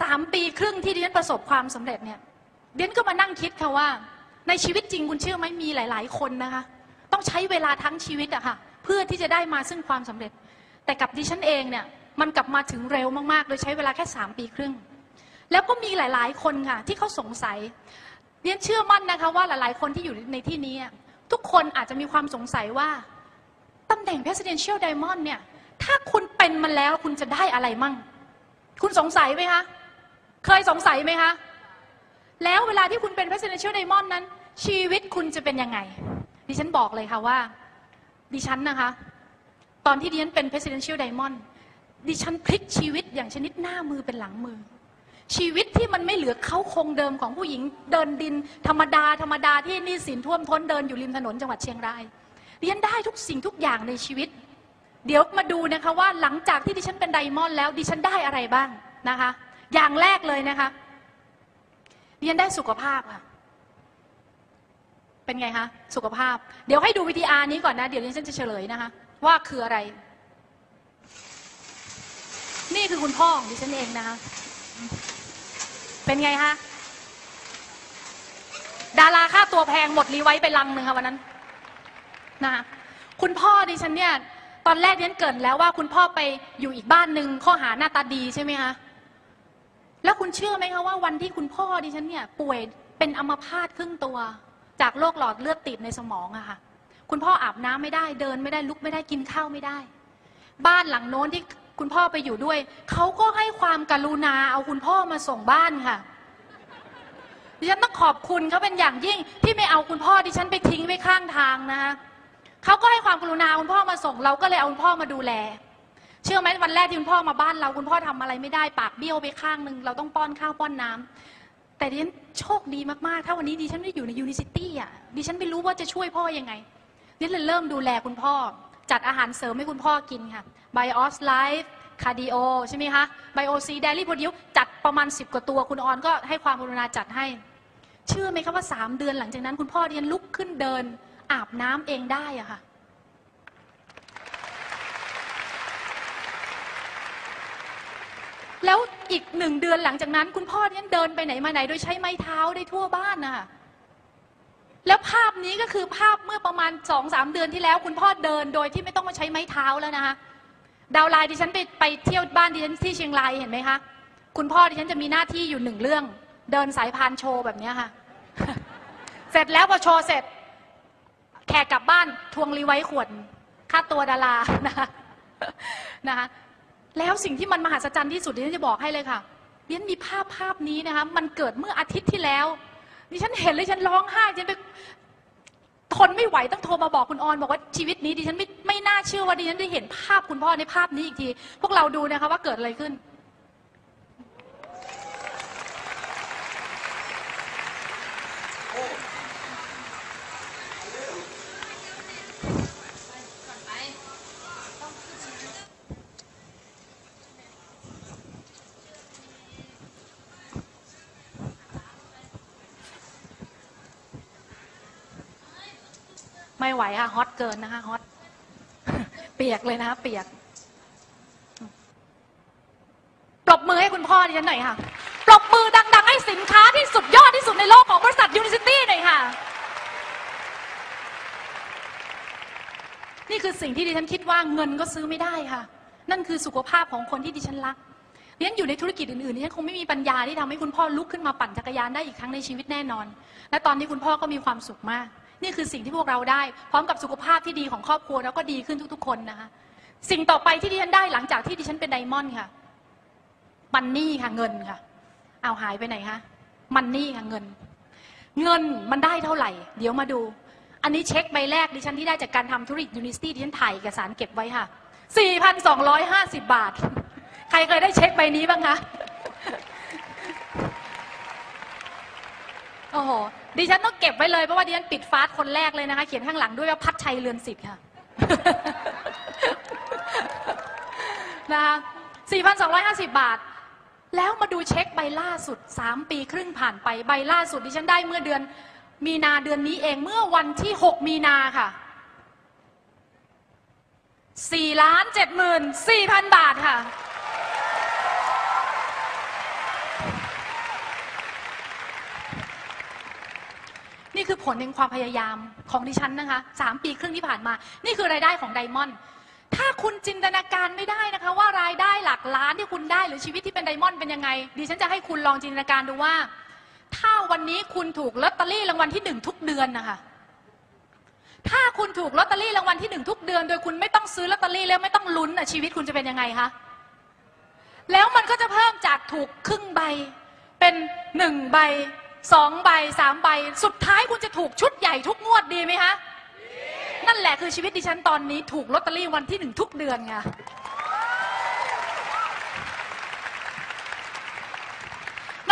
สามปีครึ่งที่ดิฉันประสบความสำเร็จเนี่ยดิฉันก็มานั่งคิดค่ะว่า ในชีวิตจริงคุณเชื่อไหมมีหลาย ๆ คนนะคะ ต้องใช้เวลาทั้งชีวิตอะค่ะ เพื่อที่จะได้มาซึ่งความสำเร็จ แต่กับดิฉันเองเนี่ยมันกลับมาถึงเร็วมากๆ โดยใช้เวลาแค่สามปีครึ่ง แล้วก็มีหลายๆ คนค่ะ ที่เขาสงสัยเรียนเชื่อมั่นนะคะว่าหลายๆ คนที่อยู่ในที่นี้ ทุกคนอาจจะมีความสงสัยว่าตำแหน่ง presidential diamond เนี่ย ถ้าคุณเป็นมันแล้วคุณจะได้อะไรมั่ง คุณสงสัยไหมคะ เคยสงสัยไหมคะ แล้วเวลาที่คุณเป็น presidential diamond นั้น ชีวิตคุณจะเป็นยังไง ดิฉันบอกเลยค่ะว่า ดิฉันนะคะ ตอนที่ดิฉันเป็น presidential diamond ดิฉันพลิกชีวิตอย่างชนิดหน้ามือเป็นหลังมือ ชีวิตที่มันไม่เหลือเขาคงเดิมของผู้หญิงเดินดิน ธรรมดา ธรรมดาที่นี่สินท่วมท้นเดินอยู่ริมถนนจังหวัดเชียงรายดิฉันได้ทุกสิ่งทุกอย่างในชีวิต เดี๋ยวมาดูนะคะว่าหลังจากที่ดิฉันเป็นไดมอนด์แล้วดิฉันได้อะไรบ้างนะคะ อย่างแรกเลยนะคะดิฉันได้สุขภาพค่ะ เป็นไงคะ สุขภาพ เดี๋ยวให้ดูวิดีอาร์นี้ก่อนนะ เดี๋ยวดิฉันจะเฉลยนะคะ ว่าคืออะไร นี่คือคุณพ่อของดิฉันเองนะคะ เป็นไงคะ ดาราค่าตัวแพงหมดรีไว้ไปลังหนึ่งค่ะวันนั้นนะคะคุณพ่อดิฉันเนี่ย ตอนแรกดิฉันเกรินแล้วว่าคุณพ่อไปอยู่อีกบ้านหนึ่งข้อหาหน้าตาดีใช่ไหมคะ แล้วคุณเชื่อไหมคะว่าวันที่คุณพ่อดิฉันเนี่ย ป่วยเป็นอัมพาตครึ่งตัว จากโรคหลอดเลือดตีบในสมองอะค่ะ คุณพ่ออาบน้ำไม่ได้เดินไม่ได้ลุกไม่ได้กินข้าวไม่ได้ บ้านหลังโน้นที่คุณพ่อไปอยู่ด้วยเขาก็ให้ความกรุณาเอาคุณพ่อมาส่งบ้านค่ะดิฉันต้องขอบคุณเขาเป็นอย่างยิ่งที่ไม่เอาคุณพ่อดิฉันไปทิ้งไว้ข้างทางนะคะเขาก็ให้ความกรุณาคุณพ่อมาส่งเราก็เลยเอาคุณพ่อมาดูแล ชื่อไหมวันแรกที่คุณพ่อมาบ้านเราคุณพ่อทำอะไรไม่ได้ปากเบี้ยวไปข้างหนึ่งเราต้องป้อนข้าวป้อนน้ำแต่ดิฉันโชคดีมากๆ ถ้าวันนี้ดิฉันไม่ได้อยู่ในยูนิซิตี้อะดิฉันไม่รู้ว่าจะช่วยพ่อยังไงดิฉันเลยเริ่มดูแลคุณพ่อ จัดอาหารเสริมให้คุณพ่อกินค่ะ Bios Life คาร์ดิโอใช่ไหมคะไบโอซีเดลี่โปรดิวจัดประมาณ 10 กว่าตัวคุณออนก็ให้ความกรุณาจัดให้ เชื่อไหมคะว่า 3 เดือนหลังจากนั้น คุณพ่อเรียนลุกขึ้นเดิน อาบน้ำเองได้อะค่ะ แล้วอีกหนึ่งเดือนหลังจากนั้น คุณพ่อเรียนเดินไปไหนมาไหน โดยใช้ไม้เท้าได้ทั่วบ้านนะะแล้วภาพนี้ก็คือภาพเมื่อประมาณสองสามเดือนที่แล้ว คุณพ่อเดินโดยที่ไม่ต้องมาใช้ไม้เท้าแล้วนะคะดาวไลน์ดิฉันไปไปเที่ยวบ้านดิฉันที่เชียงรายเห็นไหมคะคุณพ่อดิฉันจะมีหน้าที่อยู่หนึ่งเรื่อง เดินสายพานโชว์แบบนี้ค่ะ เสร็จแล้วพอโชว์เสร็จ แขกกลับบ้านทวงรีไว้ขวดค่าตัวดารานะคะนะคะ แล้วสิ่งที่มันมหัศจรรย์ที่สุดที่ฉันจะบอกให้เลยค่ะดิฉันมีภาพภาพนี้นะคะ มันเกิดเมื่ออาทิตย์ที่แล้วดิฉันเห็นเลยฉันร้องไห้ฉันไปทนไม่ไหวต้องโทรมาบอกคุณออนบอกว่าชีวิตนี้ดิฉันไม่ไม่น่าเชื่อว่าดิฉันได้เห็นภาพคุณพ่อในภาพนี้อีกที พวกเราดูนะคะว่าเกิดอะไรขึ้น ไม่ไหวค่ะฮอตเกินนะคะฮอตเปียกเลยนะคะเปียกปรบมือให้คุณพ่อดิฉันหน่อยค่ะปรบมือดัง ๆ ให้สินค้าที่สุดยอดที่สุดในโลกของบริษัทยูนิซิตี้หน่อยค่ะ นี่คือสิ่งที่ดิฉันคิดว่าเงินก็ซื้อไม่ได้ค่ะ นั่นคือสุขภาพของคนที่ดิฉันรักดิฉันอยู่ในธุรกิจอื่นๆดิฉันคงไม่มีปัญญาที่ทำให้คุณพ่อลุกขึ้นมาปั่นจักรยานได้อีกครั้งในชีวิตแน่นอน และตอนนี้คุณพ่อก็มีความสุขมาก นี่คือสิ่งที่พวกเราได้ พร้อมกับสุขภาพที่ดีของครอบครัวแล้วก็ดีขึ้นทุก ๆ คนนะคะสิ่งต่อไปที่ดิฉันได้หลังจากที่ดิฉันเป็นไดมอนด์ค่ะมันนี่ค่ะเงินค่ะ เอาหายไปไหนคะมันนี่ค่ะเงิน เงินมันได้เท่าไหร่ เดี๋ยวมาดู อันนี้เช็คใบแรกดิฉันที่ได้จากการทำธุรกิจยูนิสตี้ดิฉันถ่ายเอกสารเก็บไว้ค่ะ4,250 บาท ใครเคยได้เช็คใบนี้บ้างคะ โอ้โห ดิฉันต้องเก็บไว้เลย เพราะว่าดิฉันปิดฟาสคนแรกเลยนะคะ เขียนข้างหลังด้วยว่าพัดชัยเรือนสิทธิ์ค่ะ นะคะ4,250 บาท แล้วมาดูเช็คใบล่าสุด 3 ปีครึ่งผ่านไป ใบล่าสุดดิฉันได้เมื่อเดือน มีนาเดือนนี้เอง เมื่อวันที่ 6 มีนาค่ะ4ล้าน7 4 0 0 0 บาทค่ะ คือผลแห่งความพยายามของดิฉันนะคะสามปีครึ่งที่ผ่านมา นี่คือรายได้ของไดมอนด์ถ้าคุณจินตนาการไม่ได้นะคะ ว่ารายได้หลักล้านที่คุณได้หรือชีวิตที่เป็นไดมอนด์เป็นยังไง ดิฉันจะให้คุณลองจินตนาการดูว่า ถ้าวันนี้คุณถูกลอตเตอรี่รางวัลที่หนึ่งทุกเดือนนะคะถ้าคุณถูกลอตเตอรี่รางวัลที่หนึ่งทุกเดือน โดยคุณไม่ต้องซื้อลอตเตอรี่แล้วไม่ต้องลุ้นอะชีวิตคุณจะเป็นยังไงคะแล้วมันก็จะเพิ่มจากถูกครึ่งใบเป็นหนึ่งใบ สองใบสามใบ สุดท้ายคุณจะถูกชุดใหญ่ทุกงวดดีไหมคะนั่นแหละคือชีวิตดิฉันตอนนี้ถูกลอตเตอรี่วันที่หนึ่งทุกเดือนไง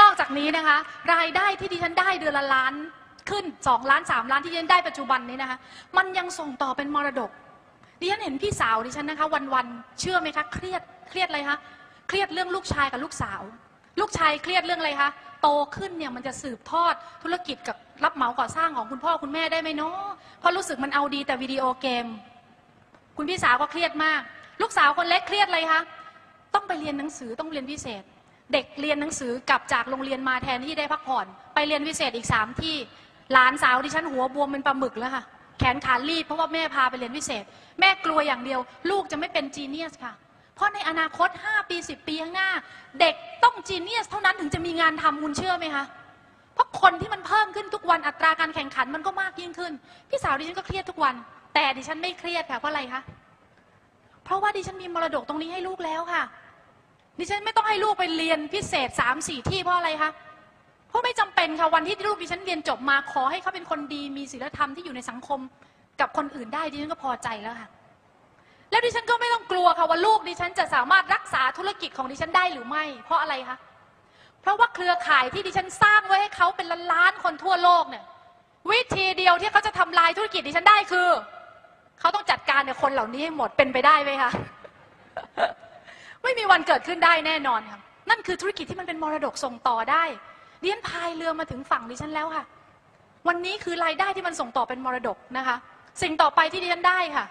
นอกจากนี้นะคะ รายได้ที่ดิฉันได้เดือนละล้านขึ้นสองล้านสามล้านที่ดิฉันได้ปัจจุบันนี้นะคะ มันยังส่งต่อเป็นมรดกดิฉันเห็นพี่สาวดิฉันนะคะ วันๆเชื่อไหมคะเครียดเครียดอะไรคะเครียดเรื่องลูกชายกับลูกสาว ลูกชายเครียดเรื่องอะไรคะโตขึ้นเนี่ยมันจะสืบทอดธุรกิจกับรับเหมาก่อสร้างของคุณพ่อคุณแม่ได้ไหมเนาะเพราะรู้สึกมันเอาดีแต่วิดีโอเกม คุณพี่สาวก็เครียดมาก ลูกสาวคนเล็กเครียดเลยคะต้องไปเรียนหนังสือต้องเรียนพิเศษ เด็กเรียนหนังสือกลับจากโรงเรียนมาแทนที่ได้พักผ่อน ไปเรียนพิเศษอีกสามที่หลานสาวดิฉันหัวบวมเป็นปลาหมึกแล้วค่ะแขนขาลีบเพราะว่าแม่พาไปเรียนพิเศษ แม่กลัวอย่างเดียว ลูกจะไม่เป็นจีเนียสค่ะ เพราะในอนาคต 5 ปี 10 ปีข้างหน้า เด็กต้องจีเนียสเท่านั้นถึงจะมีงานทำคุณเชื่อไหมคะเพราะคนที่มันเพิ่มขึ้นทุกวันอัตราการแข่งขันมันก็มากยิ่งขึ้น พี่สาวดิฉันก็เครียดทุกวัน แต่ดิฉันไม่เครียดค่ะเพราะอะไรคะเพราะว่าดิฉันมีมรดกตรงนี้ให้ลูกแล้วค่ะ ดิฉันไม่ต้องให้ลูกไปเรียนพิเศษสามสี่ที่เพราะอะไรคะเพราะไม่จำเป็นค่ะวันที่ลูกดิฉันเรียนจบมาขอให้เขาเป็นคนดีมีศีลธรรมที่อยู่ในสังคม กับคนอื่นได้ดิฉันก็พอใจแล้วค่ะ แล้วดิฉันก็ไม่ต้องกลัวค่ะว่าลูกดิฉันจะสามารถรักษาธุรกิจของดิฉันได้หรือไม่ เพราะอะไรคะเพราะว่าเครือข่ายที่ดิฉันสร้างไว้ให้เขาเป็นล้านๆคนทั่วโลกเนี่ย วิธีเดียวที่เขาจะทำลายธุรกิจดิฉันได้คือเขาต้องจัดการเนี่ยคนเหล่านี้ให้หมดเป็นไปได้ไหมคะไม่มีวันเกิดขึ้นได้แน่นอนค่ะนั่นคือธุรกิจที่มันเป็นมรดกส่งต่อได้ดิฉันพายเรือมาถึงฝั่งดิฉันแล้วค่ะ วันนี้คือรายได้ที่มันส่งต่อเป็นมรดกนะคะ สิ่งต่อไปที่ดิฉันได้ค่ะ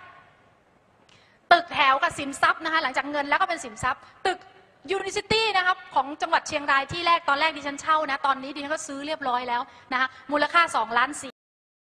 ตึกแถวกับสินทรัพย์นะคะหลังจากเงินแล้วก็เป็นสินทรัพย์ ตึกยูนิซิตี้นะครับของจังหวัดเชียงรายที่แรกตอนแรกดิฉันเช่านะ ตอนนี้ดิฉันก็ซื้อเรียบร้อยแล้วนะคะมูลค่า2ล้าน4